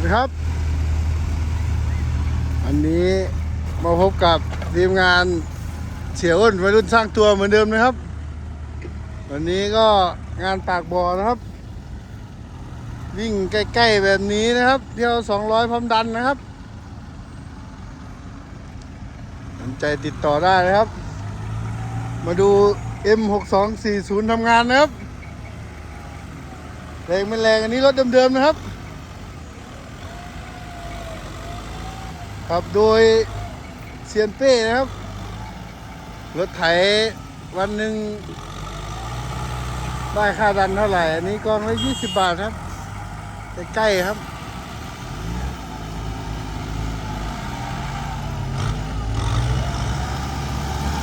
วัสดีครับ อันนี้มาพบกับทีมงานเฉียวอ้นวัยรุ่นสร้างตัวเหมือนเดิมนะครับ วันนี้ก็งานปากบ่อนะครับ วิ่งใกล้ๆแบบนี้นะครับเที่ยว200พร้อมดันนะครับสนใจติดต่อได้นะครับ มาดู M6240 ทำงานนะครับแรงไม่แรงอันนี้รถเดิมๆนะครับ ครับโดยเซียนเป้นะครับ รถไถวันหนึ่งได้ค่าดันเท่าไหร่ อันนี้กองละ20บาทครับ ใกล้ๆครับ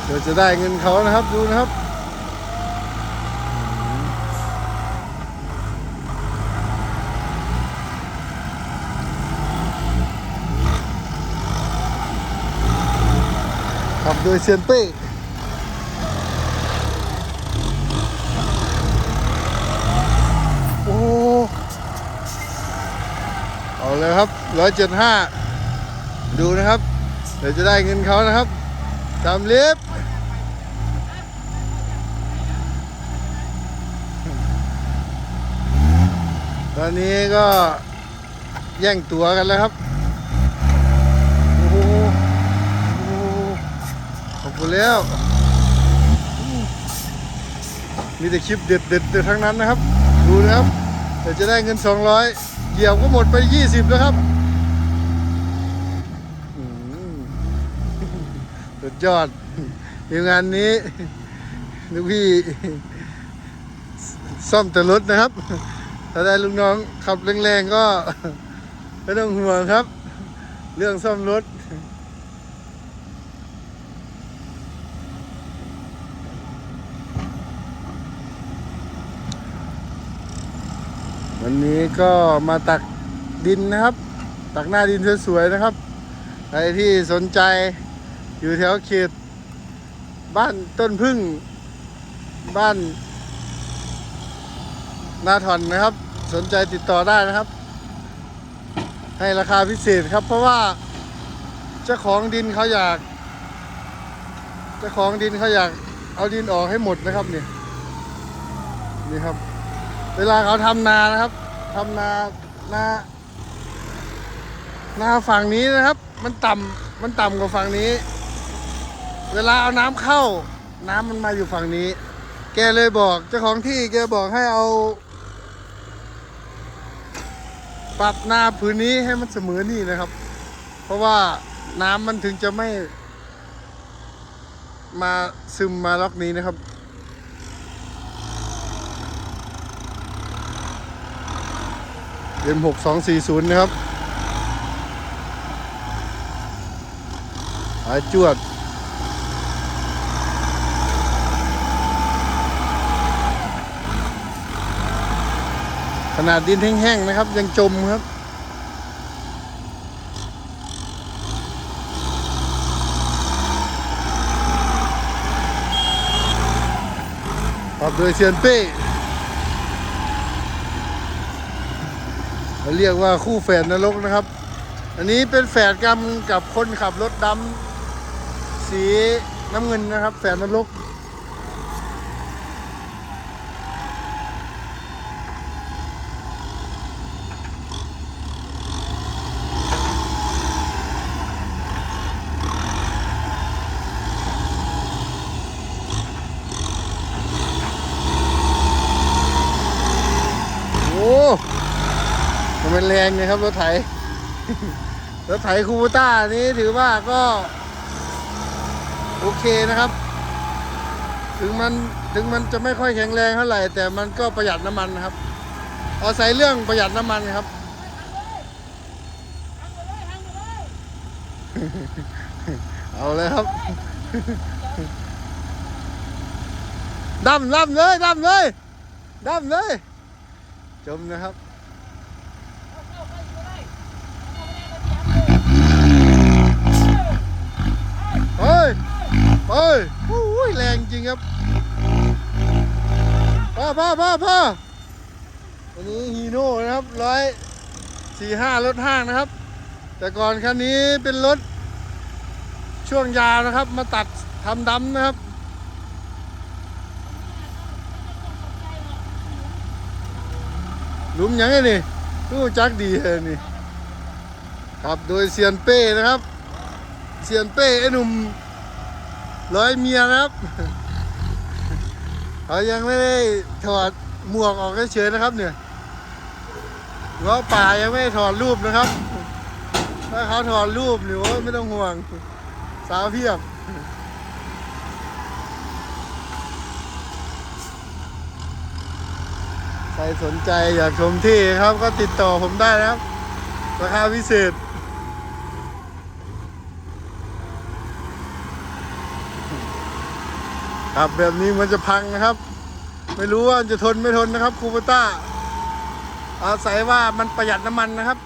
เดี๋ยวจะได้เงินเขานะครับดูนะครับ ขับโดยเซียนเป้โอ้เอาเลยครับร้อยเจ็ดห้าดูนะครับ เดี๋ยวจะได้เงินเขานะครับตามลิฟต์ตอนนี้ก็แย่งตั๋วกันแล้วครับ โอ้โหโอ้โห ขอบคุณแล้ว มีแต่คลิปเด็ดเด็ดเด็ดทั้งนั้นนะครับ ดูนะครับเดี๋ยวจะได้เงิน 200เหยียบก็หมดไป 20 แล้วครับสุดยอดทีมงานนี้ลูกพี่ซ่อมแต่รถนะครับ ถ้าได้ลูกน้องขับแรงๆก็ไม่ต้องห่วงครับ เรื่องซ่อมรถ วันนี้ก็มาตักดินนะครับ ตักหน้าดินสวยๆนะครับใครที่สนใจอยู่แถวเขตบ้านต้นพึ่ง บ้านนาถอนนะครับ สนใจติดต่อได้นะครับ ให้ราคาพิเศษครับ เพราะว่าเจ้าของดินเขาอยากเจ้าของดินเขาอยากเอาดินออกให้หมดนะครับเนี่ยนี่ครับ เวลาเขาทำนานะครับทำนานานาฝั่งนี้นะครับ มันต่ำมันต่ำกว่าฝั่งนี้ เวลาเอาน้ำเข้า น้ำมันมาอยู่ฝั่งนี้ แกเลยบอกเจ้าของที่แกบอกให้เอา ปรับนาพื้นนี้ให้มันเสมอนี่นะครับ เพราะว่าน้ำมันถึงจะไม่ มาซึมมาล็อกนี้นะครับ M 6 2 4 0 นะครับหายจวดขนาดดินแห้งๆนะครับ ยังจมครับขับโดยเซียนเป้ เราเรียกว่าคู่แฝดนรกนะครับ อันนี้เป็นแฝดกัมกับคนขับรถดำสีน้ำเงินนะครับ แฝดนรก โอ้ มันแรงเลยครับรถไถ รถไถคูบูต้านี้ถือว่าก็ โอเคนะครับ ถึงมันถึงมันจะไม่ค่อยแข็งแรงเท่าไหร่ แต่มันก็ประหยัดน้ำมันนะครับ เอาใส่เรื่องประหยัดน้ำมันครับ เอาเลยครับดำดำเลยดำเลยดำเลย จมนะครับ เฮ้ย เฮ้ยโอ้ยแรงจริงครับพ่อพ่อพ่อพ่ออันนี้ฮีโน่นะครับร้อยสี่ห้ารถห้างนะครับ แต่ก่อนคันนี้เป็นรถช่วงยาวนะครับ มาตัดทำดำนะครับหลุมยังไงนี่รู้จักดีเลยนี่ครับโดยเซียนเป้นะครับเซียนเป้ไอ้หนุ่ม ร้อยเมียครับเขายังไม่ได้ถอดหมวกออกเฉยๆนะครับ เนี่ยเงาะป่ายังไม่ได้ถอดรูปนะครับ ถ้าเขาถอดรูปนี่โอ้ยไม่ต้องห่วง สาวเพียบใครสนใจอยากชมที่ครับก็ติดต่อผมได้นะครับ ราคาพิเศษ ครับแบบนี้มันจะพังนะครับ ไม่รู้ว่าจะทนไม่ทนนะครับคูปต้า อาศัยว่ามันประหยัดน้ำมันนะครับ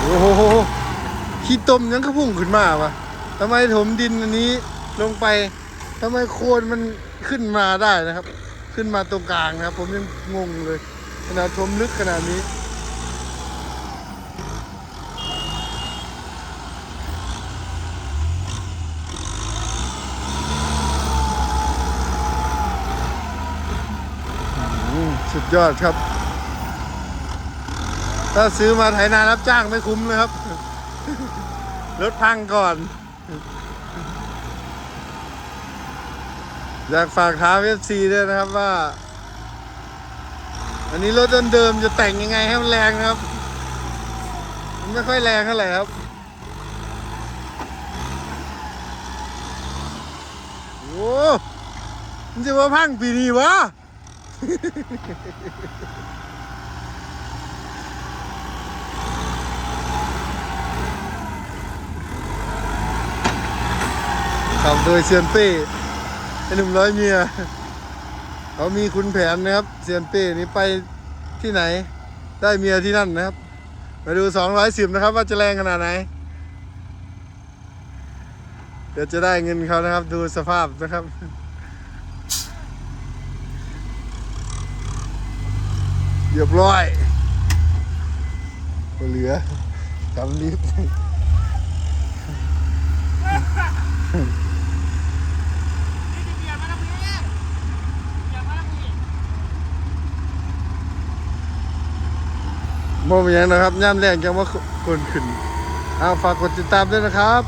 โอ้โหขี้ ต้มยังก็พุ่งขึ้นมาวะทำไมถมดินอันนี้ลงไปทำไมโคนมันขึ้นมาได้นะครับ ขึ้นมาตรงกลางนะครับ ผมยังงงเลย ขนาดถมลึกขนาดนี้อืมสุดยอดครับ ถ้าซื้อมาไถนารับจ้างไม่คุ้มเลยครับ รถพังก่อน อยากฝากถาเอฟซีด้วยนะครับว่า อันนี้รถเดิมๆจะแต่งยังไงให้มันแรงนะครับ มันไม่ค่อยแรงเท่าไหร่ครับโอ้มันจะว่าพังปีนี้วะ ขับโดยเซียนเป้ไอหนุ่มร้อยเมียเขามีคุณแผนนะครับเซียนเป้นี้ไปที่ไหน ได้เมียที่นั่นนะครับ มาดู210นะครับ ว่าจะแรงขนาดไหน เดี๋ยวจะได้เงินเขานะครับ ดูสภาพนะครับเรียบร้อยเหลือกำลิฟต์ นี่เบียร์มาแล้วพี่เบียร์มาแล้วพี่ โมเป็นหยังนะครับย่ามแรงยังว่าคนขึ้นเอาฝากกดติดตามด้วยนะครับ